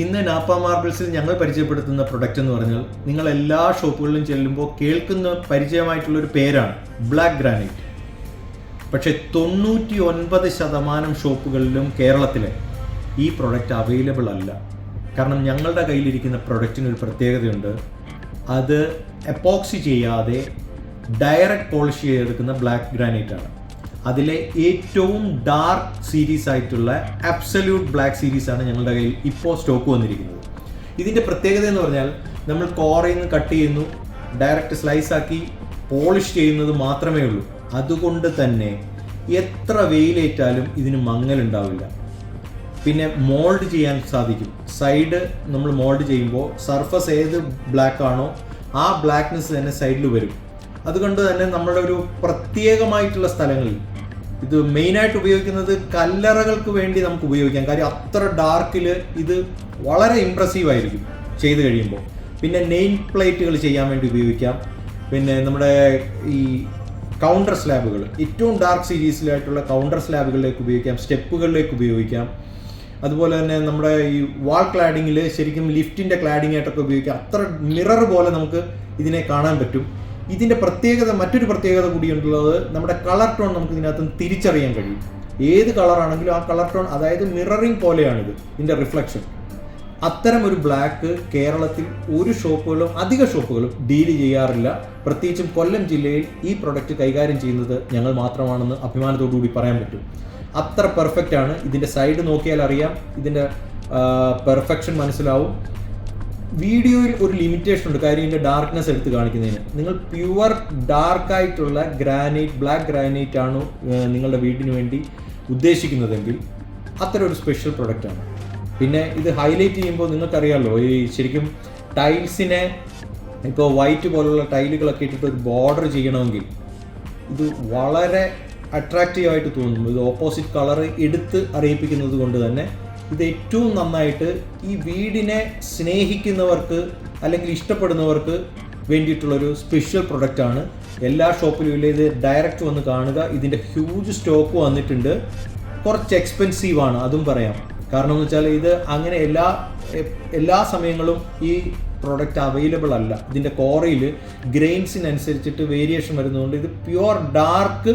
ഇന്ന് നാപ്പ മാർബിൾസിൽ ഞങ്ങൾ പരിചയപ്പെടുത്തുന്ന പ്രൊഡക്റ്റ് എന്ന് പറഞ്ഞാൽ നിങ്ങൾ എല്ലാ ഷോപ്പുകളിലും ചെല്ലുമ്പോൾ കേൾക്കുന്ന പരിചയമായിട്ടുള്ള ഒരു പേരാണ് ബ്ലാക്ക് ഗ്രാനൈറ്റ്. പക്ഷേ തൊണ്ണൂറ്റി ഒൻപത് ശതമാനം ഷോപ്പുകളിലും കേരളത്തിലെ ഈ പ്രൊഡക്റ്റ് അവൈലബിൾ അല്ല. കാരണം ഞങ്ങളുടെ കയ്യിലിരിക്കുന്ന പ്രൊഡക്റ്റിന് ഒരു പ്രത്യേകതയുണ്ട്. അത് എപ്പോക്സി ചെയ്യാതെ ഡയറക്റ്റ് പോളിഷ് ചെയ്തെടുക്കുന്ന ബ്ലാക്ക് ഗ്രാനൈറ്റ് ആണ്. അതിലെ ഏറ്റവും ഡാർക്ക് സീരീസ് ആയിട്ടുള്ള അബ്സല്യൂട്ട് ബ്ലാക്ക് സീരീസ് ആണ് ഞങ്ങളുടെ കയ്യിൽ ഇപ്പോൾ സ്റ്റോക്ക് വന്നിരിക്കുന്നത്. ഇതിന്റെ പ്രത്യേകത എന്ന് പറഞ്ഞാൽ നമ്മൾ കോറയിൽ നിന്ന് കട്ട് ചെയ്യുന്നു ഡയറക്റ്റ് സ്ലൈസ് ആക്കി പോളിഷ് ചെയ്യുന്നത് മാത്രമേ ഉള്ളൂ. അതുകൊണ്ട് തന്നെ എത്ര വെയിലേറ്റാലും ഇതിന് മങ്ങലുണ്ടാവില്ല പിന്നെ മോൾഡ് ചെയ്യാൻ സാധിക്കും. സൈഡ് നമ്മൾ മോൾഡ് ചെയ്യുമ്പോൾ സർഫസ് ഏത് ബ്ലാക്ക് ആണോ ആ ബ്ലാക്ക്നെസ് തന്നെ സൈഡിൽ വരും. അതുകൊണ്ട് തന്നെ നമ്മുടെ ഒരു പ്രത്യേകമായിട്ടുള്ള സ്ഥലങ്ങളിൽ ഇത് മെയിനായിട്ട് ഉപയോഗിക്കുന്നത് കല്ലറകൾക്ക് വേണ്ടി നമുക്ക് ഉപയോഗിക്കാം. കാര്യം അത്ര ഡാർക്കിൽ ഇത് വളരെ ഇമ്പ്രസീവ് ആയിരിക്കും ചെയ്ത് കഴിയുമ്പോൾ. പിന്നെ നെയിം പ്ലേറ്റുകൾ ചെയ്യാൻ വേണ്ടി ഉപയോഗിക്കാം. പിന്നെ നമ്മുടെ ഈ കൗണ്ടർ സ്ലാബുകൾ ഏറ്റവും ഡാർക്ക് സീരീസിലായിട്ടുള്ള കൗണ്ടർ സ്ലാബുകളിലേക്ക് ഉപയോഗിക്കാം. സ്റ്റെപ്പുകളിലേക്ക് ഉപയോഗിക്കാം. അതുപോലെ തന്നെ നമ്മുടെ ഈ വാൾ ക്ലാഡിങ്ങിൽ ശരിക്കും ലിഫ്റ്റിന്റെ ക്ലാഡിങ് ആയിട്ടൊക്കെ ഉപയോഗിക്കാം. അത്ര മിറർ പോലെ നമുക്ക് ഇതിനെ കാണാൻ പറ്റും. ഇതിന്റെ പ്രത്യേകത മറ്റൊരു പ്രത്യേകത കൂടിയുള്ളത് നമ്മുടെ കളർ ടോൺ നമുക്ക് ഇതിനകത്ത് തിരിച്ചറിയാൻ കഴിയും. ഏത് കളറാണെങ്കിലും ആ കളർ ടോൺ അതായത് മിററിംഗ് പോലെയാണിത് ഇതിന്റെ റിഫ്ലക്ഷൻ അത്തരം ഒരു ബ്ലാക്ക് കേരളത്തിൽ ഒരു ഷോപ്പുകളും അധിക ഷോപ്പുകളും ഡീൽ ചെയ്യാറില്ല. പ്രത്യേകിച്ചും കൊല്ലം ജില്ലയിൽ ഈ പ്രൊഡക്റ്റ് കൈകാര്യം ചെയ്യുന്നത് ഞങ്ങൾ മാത്രമാണെന്ന് അഭിമാനത്തോടുകൂടി പറയാൻ പറ്റും. അത്ര പെർഫെക്റ്റ് ആണ്. ഇതിന്റെ സൈഡ് നോക്കിയാൽ അറിയാം ഇതിന്റെ പെർഫെക്ഷൻ മനസ്സിലാവും. വീഡിയോയിൽ ഒരു ലിമിറ്റേഷൻ ഉണ്ട് കാര്യം ഇതിന്റെ ഡാർക്ക്നെസ് എടുത്ത് കാണിക്കുന്നതിന്. നിങ്ങൾ പ്യുവർ ഡാർക്ക് ആയിട്ടുള്ള ഗ്രാനൈറ്റ് ബ്ലാക്ക് ഗ്രാനൈറ്റ് ആണ് നിങ്ങളുടെ വീടിന് വേണ്ടി ഉദ്ദേശിക്കുന്നതെങ്കിൽ അത്ര ഒരു സ്പെഷ്യൽ പ്രൊഡക്റ്റാണ് പിന്നെ ഇത് ഹൈലൈറ്റ് ചെയ്യുമ്പോൾ നിങ്ങൾക്കറിയാമല്ലോ ഈ ശരിക്കും ടൈൽസിനെ ഇപ്പോൾ വൈറ്റ് പോലുള്ള ടൈലുകളൊക്കെ ഇട്ടിട്ട് ഒരു ബോർഡർ ചെയ്യണമെങ്കിൽ ഇത് വളരെ അട്രാക്റ്റീവ് ആയിട്ട് തോന്നും. ഇത് ഓപ്പോസിറ്റ് കളർ എടുത്ത് അറിയിപ്പിക്കുന്നത് കൊണ്ട് തന്നെ ഇത് ഏറ്റവും നന്നായിട്ട് ഈ വീടിനെ സ്നേഹിക്കുന്നവർക്ക് അല്ലെങ്കിൽ ഇഷ്ടപ്പെടുന്നവർക്ക് വേണ്ടിയിട്ടുള്ളൊരു സ്പെഷ്യൽ പ്രൊഡക്റ്റ് ആണ്. എല്ലാ ഷോപ്പിലും ഇല്ല ഇത് ഡയറക്റ്റ് വന്ന് കാണുക. ഇതിന്റെ ഹ്യൂജ് സ്റ്റോക്ക് വന്നിട്ടുണ്ട്. കുറച്ച് എക്സ്പെൻസീവ് ആണ് അതും പറയാം. കാരണം എന്ന് വെച്ചാൽ ഇത് അങ്ങനെ എല്ലാ എല്ലാ സമയങ്ങളും ഈ പ്രോഡക്റ്റ് അവൈലബിൾ അല്ല. ഇതിന്റെ കോറയിൽ ഗ്രെയിൻസിനനുസരിച്ചിട്ട് വേരിയേഷൻ വരുന്നതുകൊണ്ട് ഇത് പ്യുവർ ഡാർക്ക്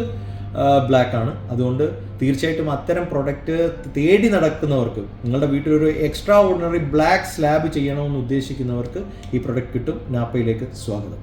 ബ്ലാക്ക് ആണ്. അതുകൊണ്ട് തീർച്ചയായിട്ടും അത്തരം പ്രൊഡക്റ്റ് തേടി നടക്കുന്നവർക്ക് നിങ്ങളുടെ വീട്ടിലൊരു എക്സ്ട്രാ ഓർഡിനറി ബ്ലാക്ക് സ്ലാബ് ചെയ്യണമെന്ന് ഉദ്ദേശിക്കുന്നവർക്ക് ഈ പ്രൊഡക്റ്റ് കിട്ടും. നാപ്പയിലേക്ക് സ്വാഗതം.